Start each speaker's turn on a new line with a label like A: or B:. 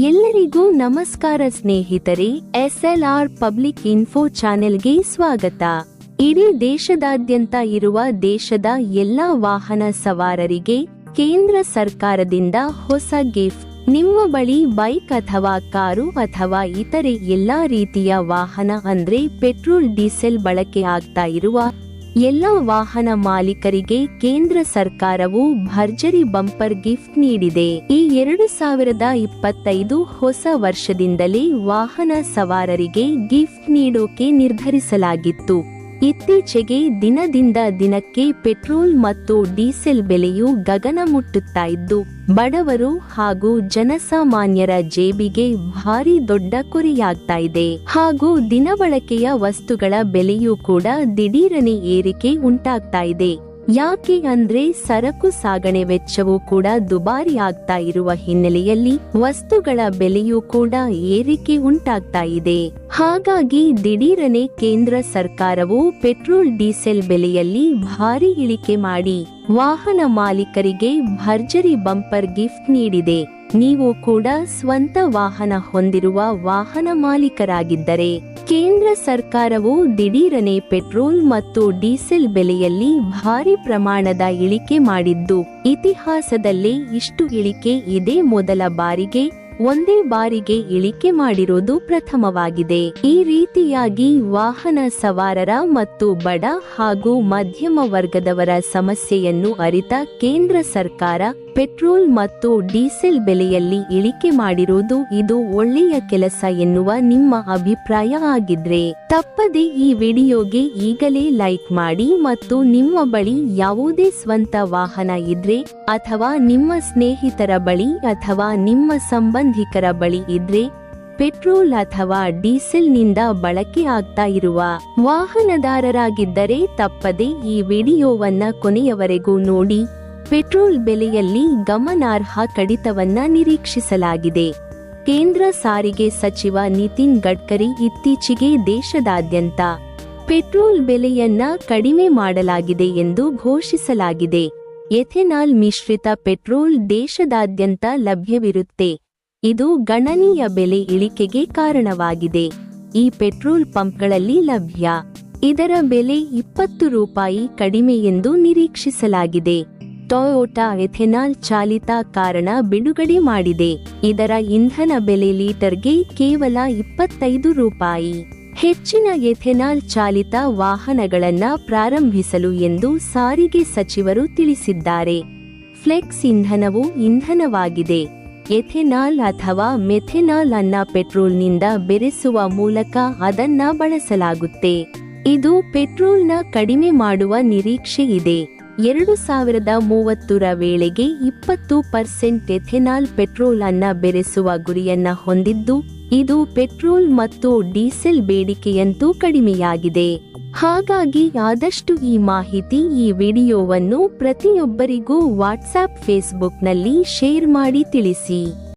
A: ಎಲ್ಲರಿಗೂ ನಮಸ್ಕಾರ ಸ್ನೇಹಿತರೆ, ಎಸ್ಎಲ್ಆರ್ ಪಬ್ಲಿಕ್ ಇನ್ಫೋ ಚಾನೆಲ್ಗೆ ಸ್ವಾಗತ. ಇಡೀ ದೇಶದಾದ್ಯಂತ ಇರುವ ದೇಶದ ಎಲ್ಲಾ ವಾಹನ ಸವಾರರಿಗೆ ಕೇಂದ್ರ ಸರ್ಕಾರದಿಂದ ಹೊಸ ಗಿಫ್ಟ್. ನಿಮ್ಮ ಬಳಿ ಬೈಕ್ ಅಥವಾ ಕಾರು ಅಥವಾ ಇತರೆ ಎಲ್ಲಾ ರೀತಿಯ ವಾಹನ ಅಂದ್ರೆ ಪೆಟ್ರೋಲ್, ಡೀಸೆಲ್ ಬಳಕೆ ಆಗ್ತಾ ಇರುವ ಎಲ್ಲ ವಾಹನ ಮಾಲೀಕರಿಗೆ ಕೇಂದ್ರ ಸರ್ಕಾರವು ಭರ್ಜರಿ ಬಂಪರ್ ಗಿಫ್ಟ್ ನೀಡಿದೆ. ಈ ಎರಡು ಸಾವಿರದ ಇಪ್ಪತ್ತೈದು ಹೊಸ ವರ್ಷದಿಂದಲೇ ವಾಹನ ಸವಾರರಿಗೆ ಗಿಫ್ಟ್ ನೀಡೋಕೆ ನಿರ್ಧರಿಸಲಾಗಿತ್ತು. ಇತ್ತೀಚೆಗೆ ದಿನದಿಂದ ದಿನಕ್ಕೆ ಪೆಟ್ರೋಲ್ ಮತ್ತು ಡೀಸೆಲ್ ಬೆಲೆಯು ಗಗನ ಮುಟ್ಟುತ್ತಾ ಇದ್ದು ಬಡವರು ಹಾಗೂ ಜನಸಾಮಾನ್ಯರ ಜೇಬಿಗೆ ಭಾರಿ ದೊಡ್ಡ ಕೊರೆಯಾಗ್ತಾ ಇದೆ ಹಾಗೂ ದಿನಬಳಕೆಯ ವಸ್ತುಗಳ ಬೆಲೆಯೂ ಕೂಡ ದಿಢೀರನೆ ಏರಿಕೆ ಉಂಟಾಗ್ತಾ ಇದೆ ಯಾಕೆ ಅಂದ್ರೆ ಸರಕು ಸಾಗಣೆ ವೆಚ್ಚವೂ ಕೂಡ ದುಬಾರಿ ಆಗ್ತಾ ಇರುವ ಹಿನ್ನೆಲೆಯಲ್ಲಿ ವಸ್ತುಗಳ ಬೆಲೆಯೂ ಕೂಡ ಏರಿಕೆ ಉಂಟಾಗ್ತಾ ಇದೆ. ಹಾಗಾಗಿ ದಿಢೀರನೆ ಕೇಂದ್ರ ಸರ್ಕಾರವು ಪೆಟ್ರೋಲ್, ಡೀಸೆಲ್ ಬೆಲೆಯಲ್ಲಿ ಭಾರಿ ಇಳಿಕೆ ಮಾಡಿ ವಾಹನ ಮಾಲೀಕರಿಗೆ ಭರ್ಜರಿ ಬಂಪರ್ ಗಿಫ್ಟ್ ನೀಡಿದೆ. ನೀವು ಕೂಡ ಸ್ವಂತ ವಾಹನ ಹೊಂದಿರುವ ವಾಹನ ಮಾಲೀಕರಾಗಿದ್ದರೆ ಕೇಂದ್ರ ಸರ್ಕಾರವು ದಿಢೀರನೆ ಪೆಟ್ರೋಲ್ ಮತ್ತು ಡೀಸೆಲ್ ಬೆಲೆಯಲ್ಲಿ ಭಾರಿ ಪ್ರಮಾಣದ ಇಳಿಕೆ ಮಾಡಿದ್ದು, ಇತಿಹಾಸದಲ್ಲೇ ಇಷ್ಟು ಇಳಿಕೆ ಇದೇ ಮೊದಲ ಬಾರಿಗೆ, ಒಂದೇ ಬಾರಿಗೆ ಇಳಿಕೆ ಮಾಡಿರೋದು ಪ್ರಥಮವಾಗಿದೆ. ಈ ರೀತಿಯಾಗಿ ವಾಹನ ಸವಾರರ ಮತ್ತು ಬಡ ಹಾಗೂ ಮಧ್ಯಮ ವರ್ಗದವರ ಸಮಸ್ಯೆಯನ್ನು ಅರಿತ ಕೇಂದ್ರ ಸರ್ಕಾರ ಪೆಟ್ರೋಲ್ ಮತ್ತು ಡೀಸೆಲ್ ಬೆಲೆಯಲ್ಲಿ ಇಳಿಕೆ ಮಾಡಿರುವುದು ಇದು ಒಳ್ಳೆಯ ಕೆಲಸ ಎನ್ನುವ ನಿಮ್ಮ ಅಭಿಪ್ರಾಯ ಆಗಿದ್ರೆ ತಪ್ಪದೆ ಈ ವಿಡಿಯೋಗೆ ಈಗಲೇ ಲೈಕ್ ಮಾಡಿ ಮತ್ತು ನಿಮ್ಮ ಬಳಿ ಯಾವುದೇ ಸ್ವಂತ ವಾಹನ ಇದ್ರೆ ಅಥವಾ ನಿಮ್ಮ ಸ್ನೇಹಿತರ ಬಳಿ ಅಥವಾ ನಿಮ್ಮ ಸಂಬಂಧಿಕರ ಬಳಿ ಇದ್ರೆ ಪೆಟ್ರೋಲ್ ಅಥವಾ ಡೀಸೆಲ್ನಿಂದ ಬಳಕೆ ಆಗ್ತಾ ಇರುವ ವಾಹನದಾರರಾಗಿದ್ದರೆ ತಪ್ಪದೆ ಈ ವಿಡಿಯೋವನ್ನ ಕೊನೆಯವರೆಗೂ ನೋಡಿ ಪೆಟ್ರೋಲ್ ಬೆಲೆಯಲ್ಲಿ ಗಮನಾರ್ಹ ಕಡಿತವನ್ನ ನಿರೀಕ್ಷಿಸಲಾಗಿದೆ. ಕೇಂದ್ರ ಸಾರಿಗೆ ಸಚಿವ ನಿತಿನ್ ಗಡ್ಕರಿ ಇತ್ತೀಚೆಗೆ ದೇಶದಾದ್ಯಂತ ಪೆಟ್ರೋಲ್ ಬೆಲೆಯನ್ನ ಕಡಿಮೆ ಮಾಡಲಾಗಿದೆ ಎಂದು ಘೋಷಿಸಲಾಗಿದೆ. ಎಥೆನಾಲ್ ಮಿಶ್ರಿತ ಪೆಟ್ರೋಲ್ ದೇಶದಾದ್ಯಂತ ಲಭ್ಯವಿರುತ್ತೆ. ಇದು ಗಣನೀಯ ಬೆಲೆ ಇಳಿಕೆಗೆ ಕಾರಣವಾಗಿದೆ. ಈ ಪೆಟ್ರೋಲ್ ಪಂಪ್ಗಳಲ್ಲಿ ಲಭ್ಯ. ಇದರ ಬೆಲೆ ಇಪ್ಪತ್ತು ರೂಪಾಯಿ ಕಡಿಮೆ ಎಂದು ನಿರೀಕ್ಷಿಸಲಾಗಿದೆ. ಟೊಯೋಟಾ ಎಥೆನಾಲ್ ಚಾಲಿತ ಕಾರಣ ಬಿಡುಗಡೆ ಮಾಡಿದೆ. ಇದರ ಇಂಧನ ಬೆಲೆ ಲೀಟರ್ಗೆ ಕೇವಲ ಇಪ್ಪತ್ತೈದು ರೂಪಾಯಿ. ಹೆಚ್ಚಿನ ಎಥೆನಾಲ್ ಚಾಲಿತ ವಾಹನಗಳನ್ನ ಪ್ರಾರಂಭಿಸಲು ಎಂದು ಸಾರಿಗೆ ಸಚಿವರು ತಿಳಿಸಿದ್ದಾರೆ. ಫ್ಲೆಕ್ಸ್ ಇಂಧನವು ಇಂಧನವಾಗಿದೆ. ಎಥೆನಾಲ್ ಅಥವಾ ಮೆಥೆನಾಲ್ ಅನ್ನ ಪೆಟ್ರೋಲ್ನಿಂದ ಬೆರೆಸುವ ಮೂಲಕ ಅದನ್ನ ಬಳಸಲಾಗುತ್ತೆ. ಇದು ಪೆಟ್ರೋಲ್ನ ಕಡಿಮೆ ಮಾಡುವ ನಿರೀಕ್ಷೆ ಇದೆ ಎರಡು ಸಾವಿರದ ಮೂವತ್ತರ ವೇಳೆಗೆ ಇಪ್ಪತ್ತು ಪರ್ಸೆಂಟ್ ಎಥೆನಾಲ್ ಪೆಟ್ರೋಲ್ ಅನ್ನ ಬೆರೆಸುವ ಗುರಿಯನ್ನ ಹೊಂದಿದ್ದು, ಇದು ಪೆಟ್ರೋಲ್ ಮತ್ತು ಡೀಸೆಲ್ ಬೇಡಿಕೆಯಂತೂ ಕಡಿಮೆಯಾಗಿದೆ. ಹಾಗಾಗಿ ಆದಷ್ಟು ಈ ಮಾಹಿತಿ ಈ ವಿಡಿಯೋವನ್ನು ಪ್ರತಿಯೊಬ್ಬರಿಗೂ ವಾಟ್ಸ್ಆಪ್ ಫೇಸ್ಬುಕ್ನಲ್ಲಿ ಶೇರ್ ಮಾಡಿ ತಿಳಿಸಿ.